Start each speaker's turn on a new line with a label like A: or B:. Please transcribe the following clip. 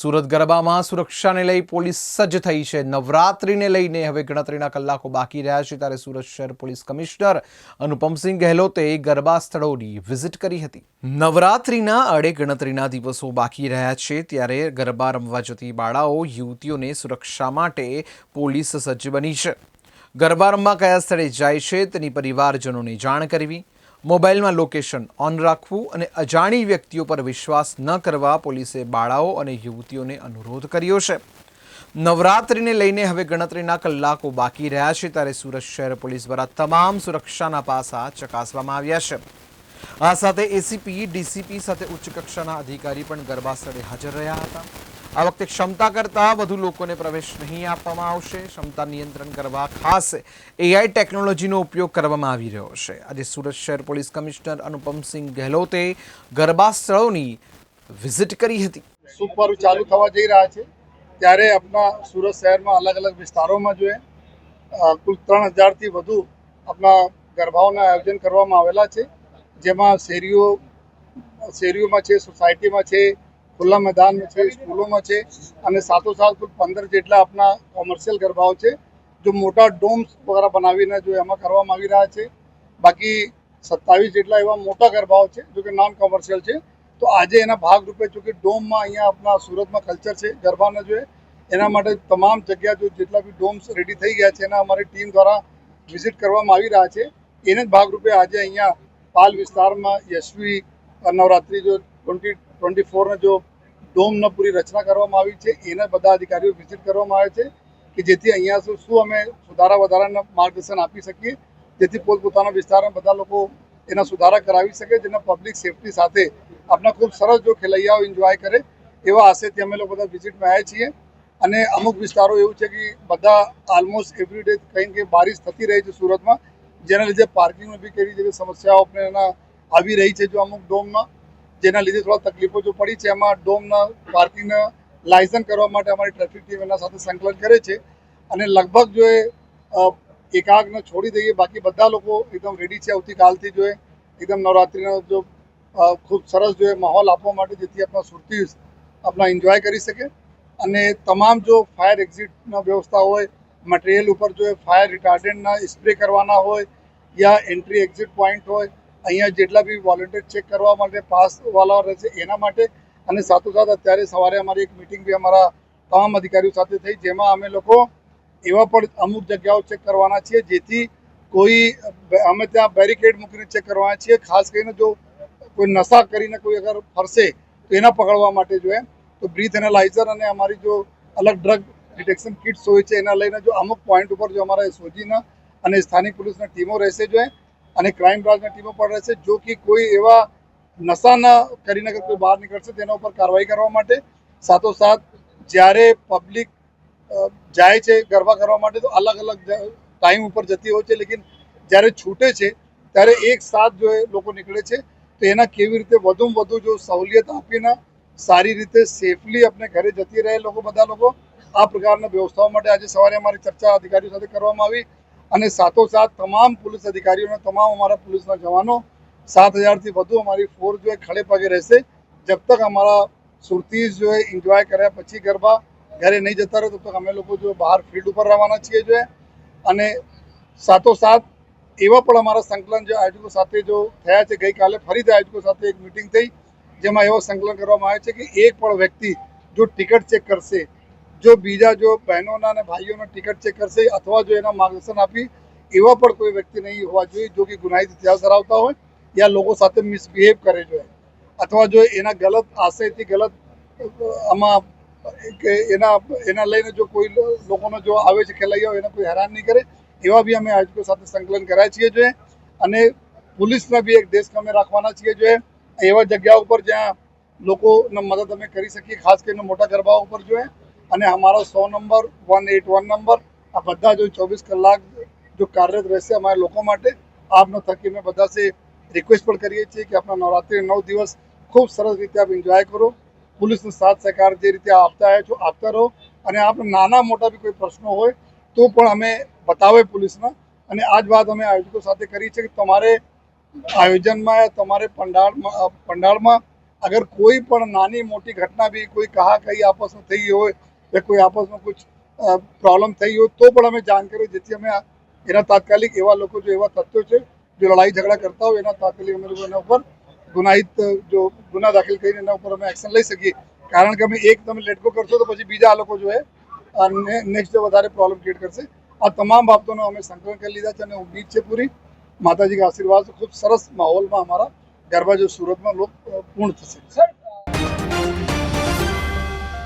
A: સુરત ગરબામાં સુરક્ષાને લઈ પોલીસ સજ્જ થઈ છે. નવરાત્રિને લઈને હવે ગણતરીના કલાકો બાકી રહ્યા છે ત્યારે સુરત શહેર પોલીસ કમિશનર અનુપમસિંહ ગહેલોતે ગરબા સ્થળોની વિઝિટ કરી હતી. નવરાત્રિના અડે ગણતરીના દિવસો બાકી રહ્યા છે ત્યારે ગરબા રમવા જતી બાળાઓ, યુવતીઓને સુરક્ષા માટે પોલીસ સજ્જ બની છે. ગરબા રમવા કયા સ્થળે જાય છે તેની પરિવારજનોને જાણ કરવી મોબાઈલમાં લોકેશન ઓન રાખવું અને અજાણી વ્યક્તિઓ પર વિશ્વાસ ન કરવા પોલીસે બાળાઓ અને યુવતીઓને અનુરોધ કર્યો છે. નવરાત્રિને લઈને હવે ગણતરીના કલાકો બાકી રહ્યા છે ત્યારે સુરત શહેર પોલીસ દ્વારા તમામ સુરક્ષાના પાસા ચકાસવામાં આવ્યા છે. આ સાથે એસીપી, ડીસીપી સાથે ઉચ્ચ કક્ષાના અધિકારી પણ ગરબા સ્થળે હાજર રહ્યા હતા. આ વખતે ક્ષમતા કરતાં વધુ લોકોને પ્રવેશ નહીં આપવામાં આવશે. ક્ષમતા નિયંત્રણ કરવા ખાસ એઆઈ ટેકનોલોજીનો ઉપયોગ કરવામાં આવી રહ્યો છે. આજે સુરત શહેર પોલીસ કમિશનર અનુપમસિંહ ગહેલોતે ગરબા સ્થળોની વિઝિટ કરી હતી.
B: સુપર ચાલુ થવા જઈ રહ્યા છે. ત્યારે આપણા સુરત શહેરમાં અલગ અલગ વિસ્તારોમાં જોઈએ કુલ ત્રણ હજારથી વધુ આપણા ગરબાઓના આયોજન કરવામાં આવેલા છે. જેમાં શેરીઓ, શેરીઓમાં છે, સોસાયટીમાં છે ખુલ્લા મેદાનમાં છે, સ્કૂલોમાં છે અને સાથોસાથ કુલ પંદર જેટલા આપણા કોમર્શિયલ ગરબાઓ છે, જો મોટા ડોમ્સ વગેરે બનાવીને જો એમાં કરવામાં આવી રહ્યા છે. બાકી સત્તાવીસ જેટલા એવા મોટા ગરબાઓ છે, જો કે નોન કોમર્શિયલ છે. તો આજે એના ભાગરૂપે ચૂંકि ડોમમાં અહીંયા આપણા સુરતમાં કલ્ચર છે, ગરબાના જોઈએ એના માટે તમામ જગ્યા જો જેટલા બી ડોમ્સ રેડી થઈ ગયા છે, એના અમારી ટીમ દ્વારા વિઝિટ કરવામાં આવી રહ્યા છે. એને જ ભાગરૂપે આજે અહીંયા પાલ વિસ્તારમાં યશવી નવરાત્રિ જો ટ્વેન્ટી ટ્વેન્ટી ફોરને જો ડોમના પૂરી રચના કરવામાં આવી છે, એના બધા અધિકારીઓ વિઝિટ કરવામાં આવે છે કે જેથી અહીંયા શું અમે સુધારા વધારાના માર્ગદર્શન આપી શકીએ, જેથી પોતપોતાના વિસ્તારમાં બધા લોકો એના સુધારા કરાવી શકે, જેના પબ્લિક સેફટી સાથે આપણા ખૂબ સરસ જો ખેલૈયાઓ એન્જોય કરે એવા આશયથી અમે લોકો બધા વિઝિટમાં આવ્યા છીએ. અને અમુક વિસ્તારો એવું છે કે બધા ઓલમોસ્ટ એવરી ડે કંઈ કંઈ બારિશ થતી રહી છે સુરતમાં, જેના લીધે પાર્કિંગમાં બી કેવી જેવી સમસ્યાઓ આપણે એના આવી રહી છે જો અમુક ડોમમાં. જેના લીધે થોડા તકલીફો જો પડી છે, એમાં ડોમના પાર્કિંગના લાયસન્સ કરવા માટે અમારી ટ્રાફિક ટીમ એના સાથે સંકલન કરે છે. અને લગભગ જો એ એકાગને છોડી દઈએ, બાકી બધા લોકો એકદમ રેડી છે. આવતીકાલથી જો એકદમ નવરાત્રિનો જો ખૂબ સરસ જો માહોલ આપવા માટે જેથી આપણા સુરતી આપણા એન્જોય કરી શકે. અને તમામ જો ફાયર એક્ઝિટના વ્યવસ્થા હોય મટીરિયલ ઉપર જો ફાયર રિટાર્ડન્ટના સ્પ્રે કરવાના હોય, યા એન્ટ્રી એક્ઝિટ પોઈન્ટ હોય અહીંયા જેટલા બી વોલેન્ટિયર ચેક કરવા માટે પાસવાલા રહેશે એના માટે અને સાથોસાથ અત્યારે સવારે અમારી એક મિટિંગ બી અમારા તમામ અધિકારીઓ સાથે થઈ, જેમાં અમે લોકો એવા પણ અમુક જગ્યાઓ ચેક કરવાના છીએ, જેથી કોઈ, અમે ત્યાં બેરિકેડ મૂકીને ચેક કરવાના છીએ. ખાસ કરીને જો કોઈ નશા કરીને કોઈ અગર ફરશે તો એના પકડવા માટે જો એમ, તો બ્રીથ એનાલાઇઝર અને અમારી જો અલગ ડ્રગ ડિટેક્શન કિટ્સ હોય છે, એના લઈને જો અમુક પોઈન્ટ ઉપર જો અમારા એસઓજીના અને સ્થાનિક પોલીસના ટીમો રહેશે જો એ અને ક્રાઇમ બ્રાન્ચની ટીમો પણ રહેશે, જો કે કોઈ એવા નશાના કરીને કોઈ બહાર નીકળશે, તેના ઉપર કાર્યવાહી કરવા માટે. સાથોસાથ, જ્યારે પબ્લિક જાય છે ગરબા કરવા માટે, તો અલગ અલગ ટાઈમ ઉપર જતી હોય છે. લેકિન જ્યારે છૂટે છે, ત્યારે એક સાથ જો લોકો નીકળે છે, તો એના કેવી રીતે વધુમાં વધુ જો સહુલિયત આપીને સારી રીતે સેફલી આપણે ઘરે જતી રહે લોકો, બધા લોકો, આ પ્રકારના વ્યવસ્થાઓ માટે આજે સવારે અમારી ચર્ચા અધિકારીઓ સાથે કરવામાં આવી. અને સાથોસાથ તમામ પોલીસ અધિકારીઓને, તમામ અમારા પોલીસના જવાનો, સાત હજારથી વધુ અમારી ફોર્સ જો ખડે પગે રહેશે. જબ તક અમારા સુરતીઝ જો એન્જોય કર્યા પછી ગરબા, ઘરે નહીં જતા રહે તબ અમે લોકો જો બહાર ફિલ્ડ ઉપર રહેવાના છીએ જો અને સાથોસાથ એવા પણ અમારા સંકલન જે આયોજકો સાથે જો થયા છે, ગઈકાલે ફરીથી આયોજકો સાથે એક મિટિંગ થઈ, જેમાં એવો સંકલન કરવામાં આવે છે કે એક પણ વ્યક્તિ જો ટિકિટ ચેક કરશે જો બીજા જો બહેનોના અને ભાઈઓનો ટિકિટ ચેક કરશે અથવા જો એના માર્ગદર્શન આપી, એવા પણ કોઈ વ્યક્તિ નહીં હોવા જોઈએ જો કે ગુનાહિત ઇતિહાસ ધરાવતા હોય, યા લોકો સાથે મિસબિહેવ કરે જોઈએ અથવા જો એના ગલત આશયથી ગલત, આમાં કે એના એના લઈને જો કોઈ લોકોનો જો આવે છે ખેલાઈઓ એને કોઈ હેરાન નહીં કરે, એવા બી અમે આયોજકો સાથે સંકલન કરાય છીએ જોઈએ. અને પોલીસના બી એક દેશ અમે રાખવાના છીએ જોઈએ. એવા જગ્યા ઉપર જ્યાં લોકોને મદદ અમે કરી શકીએ, ખાસ કરીને મોટા ગરબાઓ ઉપર જોઈએ. અને અમારો સો number one eight one number, આ બધા જો ચોવીસ કલાક જો કાર્યરત રહેશે અમારા લોકો માટે, આપનો થકી અમે બધા સે રિક્વેસ્ટ પણ કરીએ છીએ કે આપણા નવરાત્રિ નવ દિવસ ખૂબ સરસ રીતે આપ એન્જોય કરો. પોલીસનો સાથ સહકાર જે રીતે આપતા આવ્યા છો, આપતા રહો. અને આપણે નાના મોટા બી કોઈ પ્રશ્નો હોય, તો પણ અમે બતાવે પોલીસના. અને આ જ વાત અમે આયોજકો સાથે કરી છે કે તમારે આયોજનમાં તમારે પંડાળમાં પંડાળમાં અગર કોઈ પણ નાની મોટી ઘટના બી કોઈ કહા, કહી આપસમાં થઈ હોય કે કોઈ આપસમાં કોઈ પ્રોબ્લેમ થઈ હોય તો પણ અમે જાણ કરીએ, જેથી અમે એના તાત્કાલિક એવા લોકો જો એવા તથ્યો છે, જો લડાઈ ઝઘડા કરતા હોય, એના તાત્કાલિક અમે લોકો એના ઉપર ગુનાહિત જો ગુના દાખલ કરીને એના ઉપર અમે એક્શન લઈ શકીએ. કારણ કે અમે એક તમે લેટકો કરશો તો પછી બીજા લોકો જો એ નેક્સ્ટ વધારે પ્રોબ્લેમ ક્રિએટ કરશે. આ તમામ બાબતોનો અમે સંકલન કરી લીધા છે અને ઉમ્મીદ છે પૂરી. માતાજી આશીર્વાદ, ખૂબ સરસ માહોલમાં અમારા ગરબા જો સુરતમાં લોક પૂર્ણ થશે.
C: સર